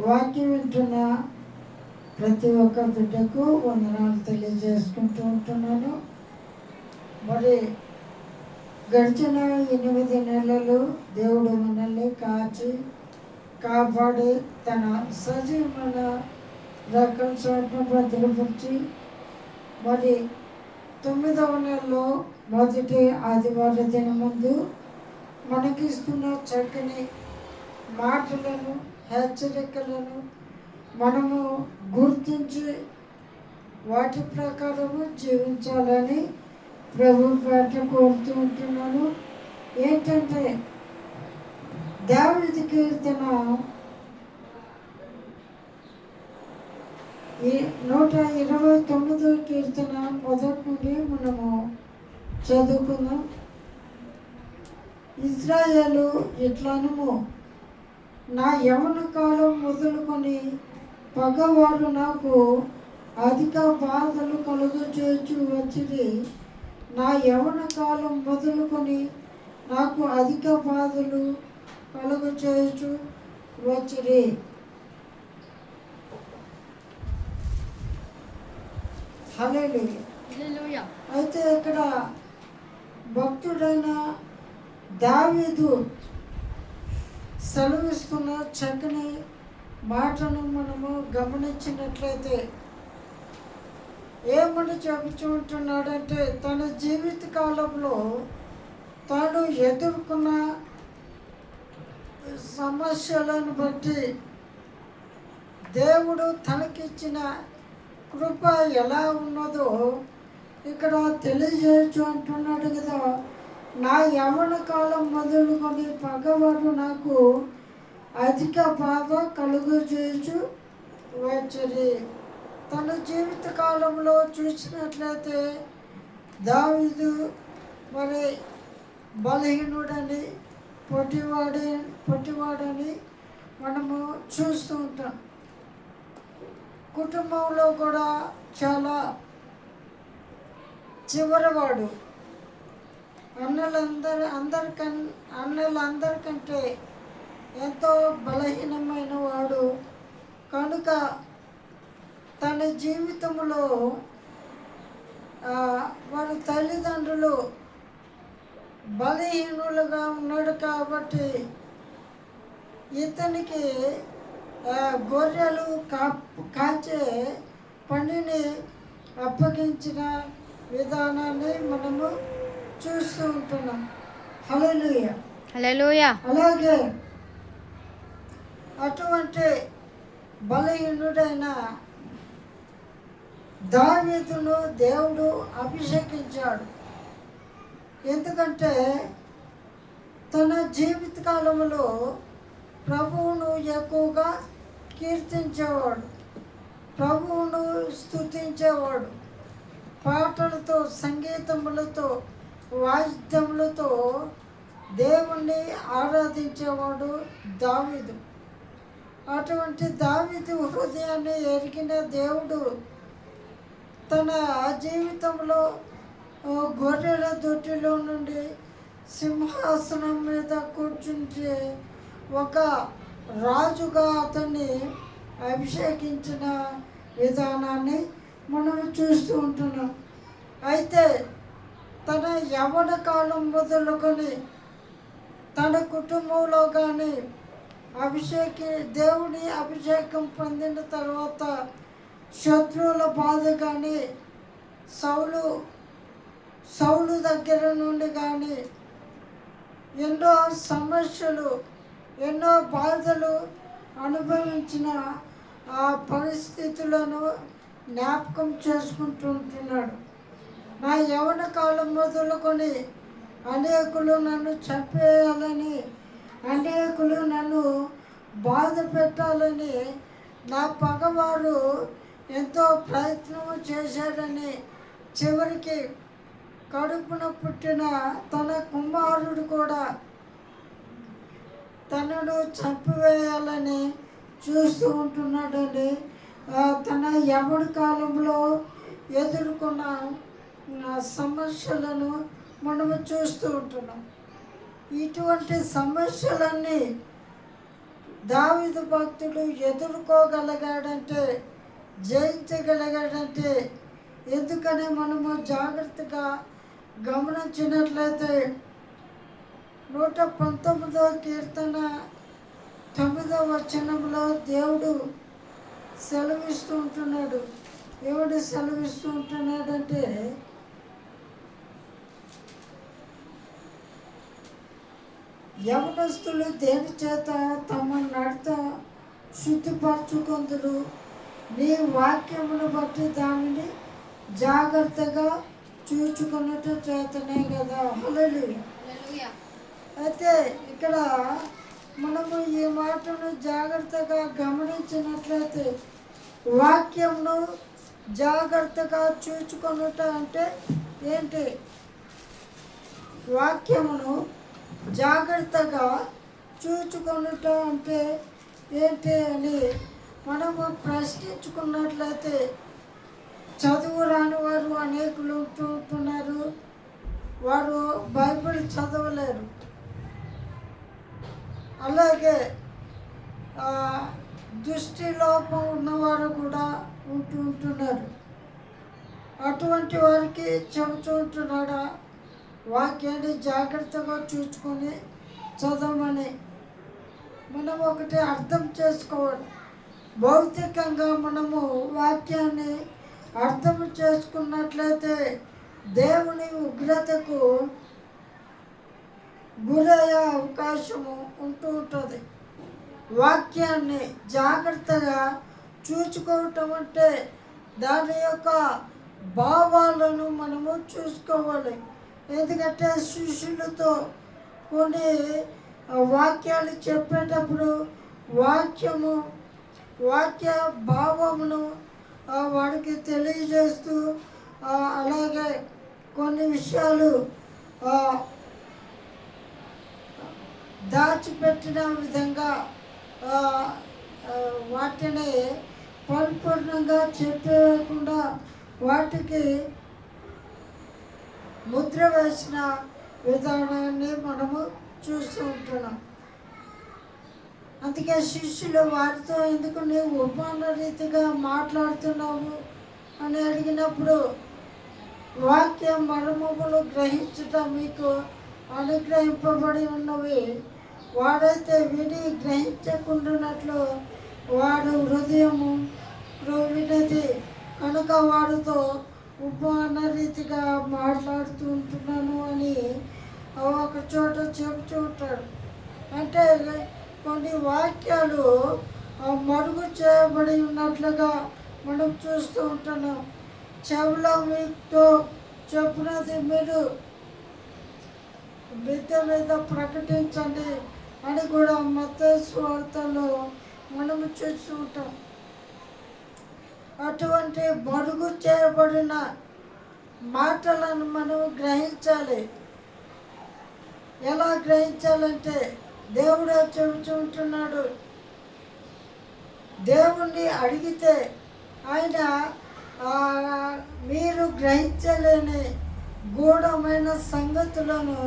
వాక్యం వింటున్న ప్రతి ఒక్క బిడ్డకు వందనాలు తెలియజేసుకుంటూ ఉంటున్నాను. మరి గడిచిన ఎనిమిది నెలలు దేవుడు మనల్ని కాచి కాపాడి తన సజీవమైన రకం చోట్ల భద్రపరిచి మరి తొమ్మిదవ నెలలో మొదటి ఆదివారం దినం ముందు మనకిస్తున్న చక్కని మాటలను హెచ్చరికలను మనము గుర్తించి వాటి ప్రకారము జీవించాలని ప్రభు పేట కోరుతూ ఉంటున్నాను. ఏంటంటే దేవుడి కీర్తన ఈ నూట ఇరవై తొమ్మిదో కీర్తన మొదటి నుండి మనము చదువుకుందాం. ఇజ్రాయేలు ఇట్లనము నా యవన కాలం మొదలుకొని పగవారు నాకు అధిక బాధలు కలుగు చేయొచ్చు వచ్చింది నా యవన కాలం మొదలుకొని నాకు అధిక బాధలు కలుగు హల్లెలూయా. హల్లెలూయా. అయితే ఇక్కడ భక్తుడైన దావీదు సెలవిస్తున్న చక్కని మాటను మనము గమనించినట్లయితే ఏమని చెబుతుంటున్నాడంటే తన జీవిత కాలంలో తాను ఎదుర్కొన్న సమస్యలను బట్టి దేవుడు తనకిచ్చిన కృప ఎలా ఉన్నదో ఇక్కడ తెలియజేయచ్చు అంటున్నాడు కదా. నా యవన కాలం మొదలుకొని పగవారు నాకు అధిక బాధ కలుగు చేయచు వచ్చరి తన జీవిత కాలంలో చూసినట్లయితే దావిదు మరి బలహీనుడని పొట్టివాడి పొట్టివాడని మనము చూస్తూ ఉంటాం. కుటుంబంలో కూడా చాలా చివరివాడు. అన్నలందరి అందరికన్ అన్నలందరికంటే ఎంతో బలహీనమైన వాడు కనుక తన జీవితంలో వారి తల్లిదండ్రులు బలహీనులుగా ఉన్నాడు కాబట్టి ఇతనికి గొర్రెలు కా కాచే పనిని అప్పగించిన విధానాన్ని మనము చూస్తూ ఉంటున్నాం. అలాగే అటువంటి బలహీనుడైన దావీదును దేవుడు అభిషేకించాడు. ఎందుకంటే తన జీవిత కాలంలో ప్రభువును ఎక్కువగా కీర్తించేవాడు. ప్రభువును స్తుతించేవాడు. పాటలతో సంగీతములతో వాయిద్యములతో దేవుణ్ణి ఆరాధించేవాడు దావీదు. అటువంటి దావీదు హృదయాన్ని ఎరిగిన దేవుడు తన జీవితంలో గొర్రెల దొడ్డిలో నుండి సింహాసనం మీద కూర్చుంటే ఒక రాజుగా అతన్ని అభిషేకించిన విధానాన్ని మనం చూస్తూ ఉంటున్నాం. అయితే తన యవన కాలం మొదలుకొని తన కుటుంబంలో కానీ అభిషేకి దేవుని అభిషేకం పొందిన తర్వాత శత్రువుల బాధ కానీ సౌలు సౌలు దగ్గర నుండి కానీ ఎన్నో సమస్యలు ఎన్నో బాధలు అనుభవించిన ఆ పరిస్థితులను జ్ఞాపకం చేసుకుంటుంటున్నాడు నా యవన కాలం మొదలుకొని అనేకులు నన్ను చంపేయాలని అనేకులు నన్ను బాధ పెట్టాలని నా పగవారు ఎంతో ప్రయత్నం చేశాడని చివరికి కడుపున పుట్టిన తన కుమారుడు కూడా తనను చంపివేయాలని చూస్తూ ఉంటున్నాడని తన యవడి కాలంలో ఎదుర్కొన్న సమస్యలను మనము చూస్తూ ఉంటున్నాం. ఇటువంటి సమస్యలన్నీ దావిదు భక్తుడు ఎదుర్కోగలిగాడంటే జయించగలిగాడంటే ఎందుకని మనము జాగ్రత్తగా గమనించినట్లయితే నూట పంతొమ్మిదో కీర్తన తొమ్మిదవ వచనంలో దేవుడు సెలవిస్తూ ఉంటున్నాడు. దేవుడు సెలవిస్తూ ఉంటున్నాడంటే యవనస్తులు దేని చేత తమ నడత శుద్ధిపరచుకొందురు? నీ వాక్యమును బట్టి దానిని జాగ్రత్తగా చూచుకున్నట్టు చేతనే కదా. హల్లెలూయా. అయితే ఇక్కడ మనము ఈ మాటను జాగ్రత్తగా గమనించినట్లయితే వాక్యమును జాగ్రత్తగా చూచుకొనుట అంటే ఏంటి? వాక్యమును జాగ్రత్తగా చూచుకొనుట అంటే ఏంటి అని మనము ప్రశ్నించుకున్నట్లయితే చదువు రాని వారు అనేకులు ఉంటూ ఉంటున్నారు. వారు బైబిల్ చదవలేరు. అలాగే దృష్టి లోపం ఉన్నవారు కూడా ఉంటూ ఉంటున్నారు. అటువంటి వారికి చెబుతూ ఉంటున్నాడా? వాక్యాన్ని జాగ్రత్తగా చూసుకొని చదవమని మనం ఒకటి అర్థం చేసుకోవాలి. భౌతికంగా మనము వాక్యాన్ని అర్థం చేసుకున్నట్లయితే దేవుని ఉగ్రతకు గురయ్యే అవకాశము ఉంటూ ఉంటుంది. వాక్యాన్ని జాగ్రత్తగా చూసుకోవటం అంటే దాని యొక్క భావాలను మనము చూసుకోవాలి. ఎందుకంటే శిష్యులతో కొన్ని వాక్యాలు చెప్పేటప్పుడు వాక్యము వాక్య భావమును వాడికి తెలియజేస్తూ అలాగే కొన్ని విషయాలు దాచిపెట్టిన విధంగా వాటిని పరిపూర్ణంగా చెప్పకుండా వాటికి ముద్ర వేసిన విధానాన్ని మనము చూస్తూ ఉంటున్నాం. అందుకే శిష్యులు వారితో ఎందుకు నీవు ఉపమాన రీతిగా మాట్లాడుతున్నావు? అని అడిగినప్పుడు వాక్యం మర్మములు గ్రహించుట మీకు అనుగ్రహింపబడి ఉన్నవి. వాడైతే విని గ్రహించకుండానట్లు వాడు హృదయము క్రోవినది కనుక వాడితో ఉపమాన రీతిగా మాట్లాడుతూ ఉంటున్నాను అని ఒక చోట చెప్తూ ఉంటాడు. అంటే కొన్ని వాక్యాలు మరుగు చేయబడి ఉన్నట్లుగా మనం చూస్తూ ఉంటున్నాం. చెవుల మీతో చెప్పినది మీరు మిద్దె మీద ప్రకటించండి అని కూడా మత స్వార్థలో మనము చూస్తూ ఉంటాం. అటువంటి బరుగు చేయబడిన మాటలను మనం గ్రహించాలి. ఎలా గ్రహించాలంటే దేవుడు చెబుతుంటున్నాడు దేవుణ్ణి అడిగితే ఆయన మీరు గ్రహించలేని గూఢమైన సంగతులను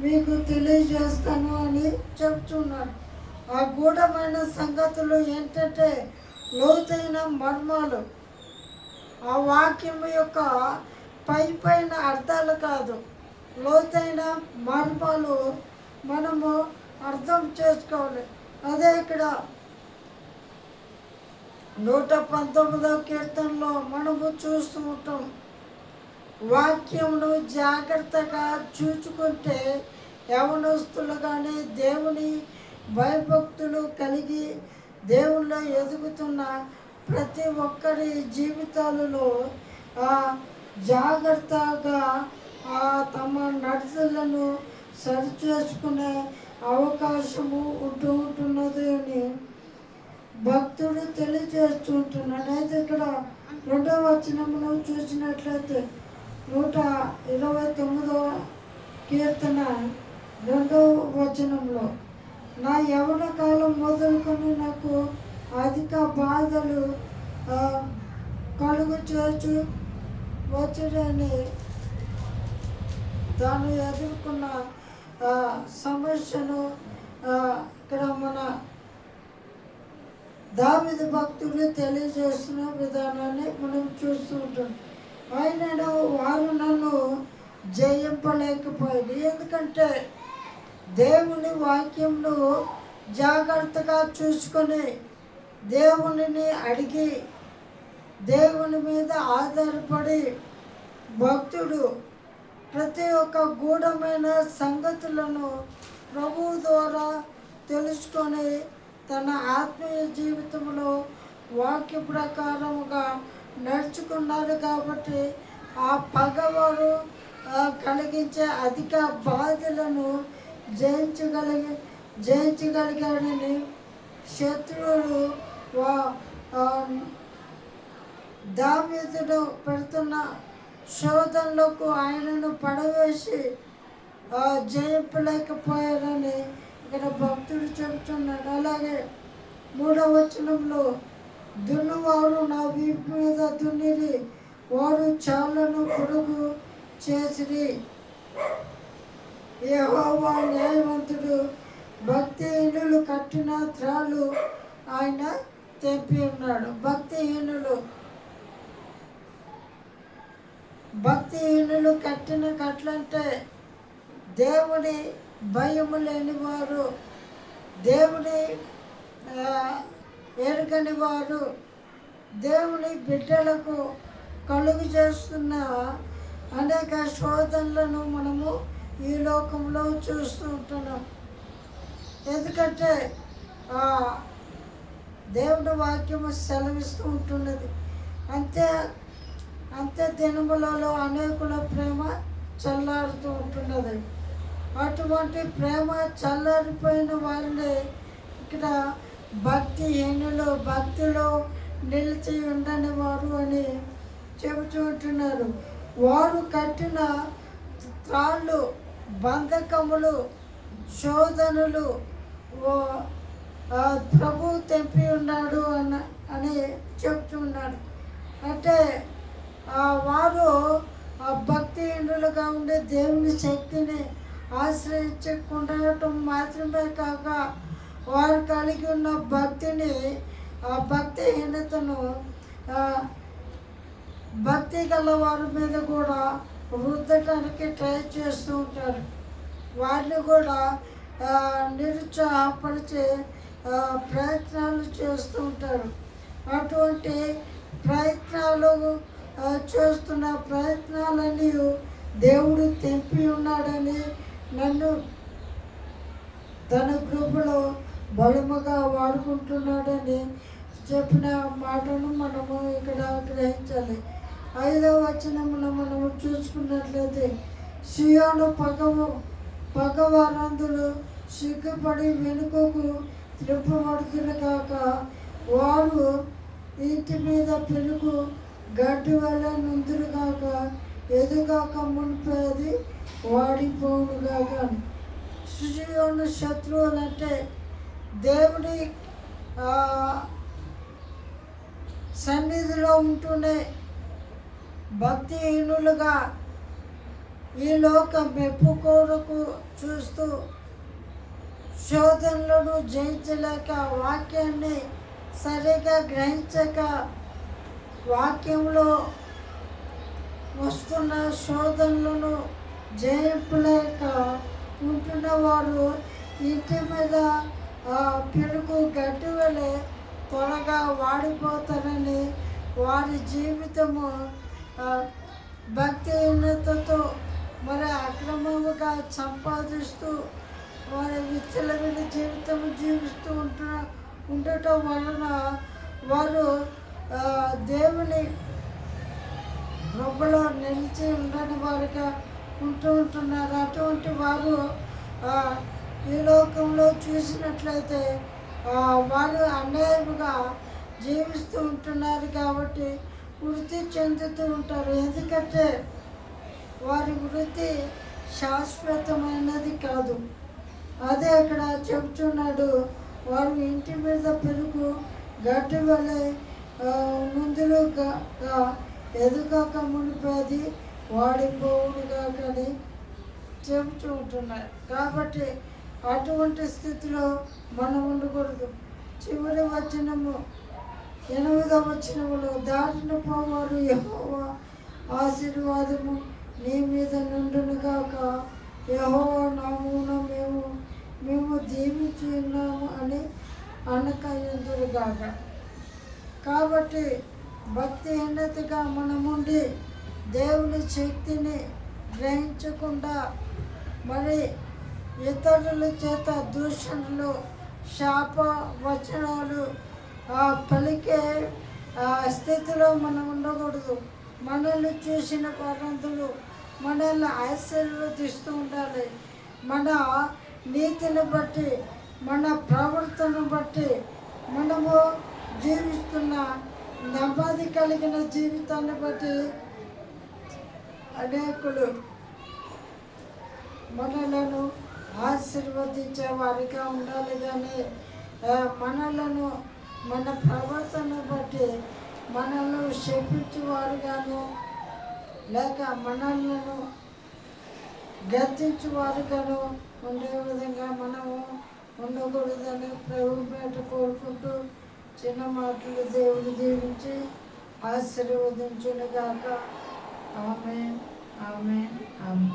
మీకు తెలియజేస్తాను అని చెప్తున్నాడు. ఆ గూఢమైన సంగతులు ఏంటంటే లోతైన మర్మాలు. ఆ వాక్యం యొక్క పై పైన అర్థాలు కాదు. లోతైన మర్మాలు మనము అర్థం చేసుకోవాలి. అదే ఇక్కడ నూట పంతొమ్మిదవ కీర్తనలో మనము చూస్తూ ఉంటాం. వాక్యమును జాగ్రత్తగా చూచుకుంటే యవనస్తులు కానీ దేవుని భయభక్తులు కలిగి దేవుళ్ళు ఎదుగుతున్న ప్రతి ఒక్కరి జీవితాలలో ఆ జాగ్రత్తగా ఆ తమ నడతలను సరిచేసుకునే అవకాశము ఉంటూ ఉంటున్నది అని భక్తుడు తెలియజేస్తుంటున్నాడు. అయితే ఇక్కడ రెండవ వచనమును చూసినట్లయితే నూట ఇరవై తొమ్మిదవ కీర్తన రెండవ వచనంలో నా యవన కాలం మొదలుకొని నాకు అధిక బాధలు ఆ, కలుగు చేచు తాను ఎదుర్కొన్న సమస్యను ఇక్కడ మన దావిద భక్తులు తెలియజేస్తున్న విధానాన్ని మనం చూస్తూ ఉంటాం. ఆయనను వారు నన్ను జయింపలేకపోయింది ఎందుకంటే దేవుని వాక్యంను జాగ్రత్తగా చూసుకొని దేవునిని అడిగి దేవుని మీద ఆధారపడి భక్తుడు ప్రతి ఒక్క గూఢమైన సంగతులను ప్రభువు ద్వారా తెలుసుకొని తన ఆత్మీయ జీవితంలో వాక్య ప్రకారముగా నడుచుకున్నారు కాబట్టి ఆ పగవారు కలిగించే అధిక బాధలను జయించగలిగి జయించగలిగాడని శత్రువులు వా- దావీదుడు పెడుతున్న శోధనలకు ఆయనను పడవేసి ఆ, జయింపలేకపోయారని ఇక్కడ భక్తుడు చెబుతున్నాడు. అలాగే మూడవ వచనంలో దున్నువారు నా వీపు మీద దున్నిరి వారు చాలను పొడుగు చేసిరి. యహోవా న్యాయవంతుడు భక్తిహీనులు కట్టిన త్రాళ్ళు ఆయన తెప్పి ఉన్నాడు. భక్తిహీనులు భక్తిహీనులు కట్టిన కట్లంటే దేవుడి భయము లేని వారు దేవుని ఎరుగని వారు దేవుని బిడ్డలకు కలుగు చేస్తున్న అనేక శోధనలను మనము ఈ లోకంలో చూస్తూ ఉంటున్నాం. ఎందుకంటే ఆ, దేవుడి వాక్యము సెలవిస్తూ ఉంటున్నది. అంతే అంతే దినములలో అనేకుల ప్రేమ చల్లారుతూ ఉంటున్నది. అటువంటి ప్రేమ చల్లారిపోయిన వారిని ఇక్కడ భక్తిహీనులు భక్తిలో నిలిచి ఉండని వారు అని చెబుతూ ఉంటున్నారు. వారు కట్టిన త్రాళ్ళు బంధకములు శోధనలు ఓ- ప్రభు తెంపి ఉన్నాడు అన్న అని చెప్తున్నాడు. అంటే ఆ వారు ఆ భక్తిహీనులుగా ఉండే దేవుని శక్తిని ఆశ్రయించకుండా మాత్రమే కాక వారు కలిగి ఉన్న భక్తిని ఆ భక్తిహీనతను భక్తి గల వారి మీద కూడా రుద్దటానికి ట్రై చేస్తూ ఉంటారు. వారిని కూడా నిరుత్సాహపరిచే ప్రయత్నాలు చేస్తూ ఉంటారు. అటువంటి ప్రయత్నాలు చేస్తున్న ప్రయత్నాలన్నీ దేవుడు తెంపి ఉన్నాడని నన్ను తన కృపలో బలముగా వాడుకుంటున్నాడని చెప్పిన మాటను మనము ఇక్కడ గ్రహించాలి. ఐదవ వచనమున మనము చూసుకున్నట్లయితే సియోను పగవు పగవారందులు సిగ్గుపడి వెనుకకు త్రిప్పబడుతున్న కాక వారు ఇంటి మీద పెరుగు గడ్డి వల్ల నుందురు కాక ఎదుగాక మునిపోయేది వాడిపోవుగా కానీ అని శత్రువులు అంటే దేవుడి సన్నిధిలో ఉంటూనే భక్తిహీనులుగా ఈ లోక మెప్పు కొరకు చూస్తూ శోధనలను జయించలేక వాక్యాన్ని సరిగా గ్రహించక వాక్యంలో వస్తున్న శోధనలను జయింపలేక ఉంటున్న వారు ఇంటి మీద పెరుగు గడ్డి వలె త్వరగా వాడిపోతారని వారి జీవితము భక్తిహీనతతో మరి అక్రమముగా సంపాదిస్తూ వారి విచ్చలవిడి జీవితం జీవిస్తూ ఉంటున్న ఉండటం వలన వారు దేవుని ప్రభులో నిలిచి ఉండని వారుగా ఉంటూ ఉంటున్నారు. అటువంటి వారు ఈ లోకంలో చూసినట్లయితే వారు అన్యాయముగా జీవిస్తూ ఉంటున్నారు కాబట్టి వృద్ధి చెందుతూ ఉంటారు. ఎందుకంటే వారి వృద్ధి శాశ్వతమైనది కాదు. అదే అక్కడ చెబుతున్నాడు వారు ఇంటి మీద పెరుగు గడ్డి వలె ముందులో ముందులుగా ఎదుగాక వాడి వాడిపోవుడుగా కానీ చెబుతూ ఉంటున్నారు కాబట్టి అటువంటి స్థితిలో మనం ఉండకూడదు. చివరి వచనము ఎనిమిదవ వచనములో దారిన పోవారు యహోవా ఆశీర్వాదము నీ మీద నుండును కాక యహోవా నామున మేము మేము దీవించి ఉన్నాము అని అనకయ్యుదురు గాక? కాబట్టి భక్తిహీనతగా మనముండి దేవుని శక్తిని గ్రహించకుండా మరి ఇతరుల చేత దూషణలు శాప వచనాలు పలికే స్థితిలో మనం ఉండకూడదు. మనల్ని చూసిన పరంతులు మనల్ని ఆశీర్వదిస్తూ ఉండాలి. మన నీతిని బట్టి మన ప్రవర్తన బట్టి మనము జీవిస్తున్న నెమ్మది కలిగిన జీవితాన్ని బట్టి అనేకులు మనలను ఆశీర్వదించే వారిగా ఉండాలి కానీ మనలను మన ప్రవర్తన బట్టి మనల్ని శపించేవారుగాను లేక మనలను గద్దించేవారుగాను ఉండే విధంగా మనము ఉండకూడదని ప్రభు పేట కోరుకుంటూ చిన్న మాటలు దేవుడు దీవించి ఆశీర్వదించునుగాక. ఆమె ఆమె ఆమె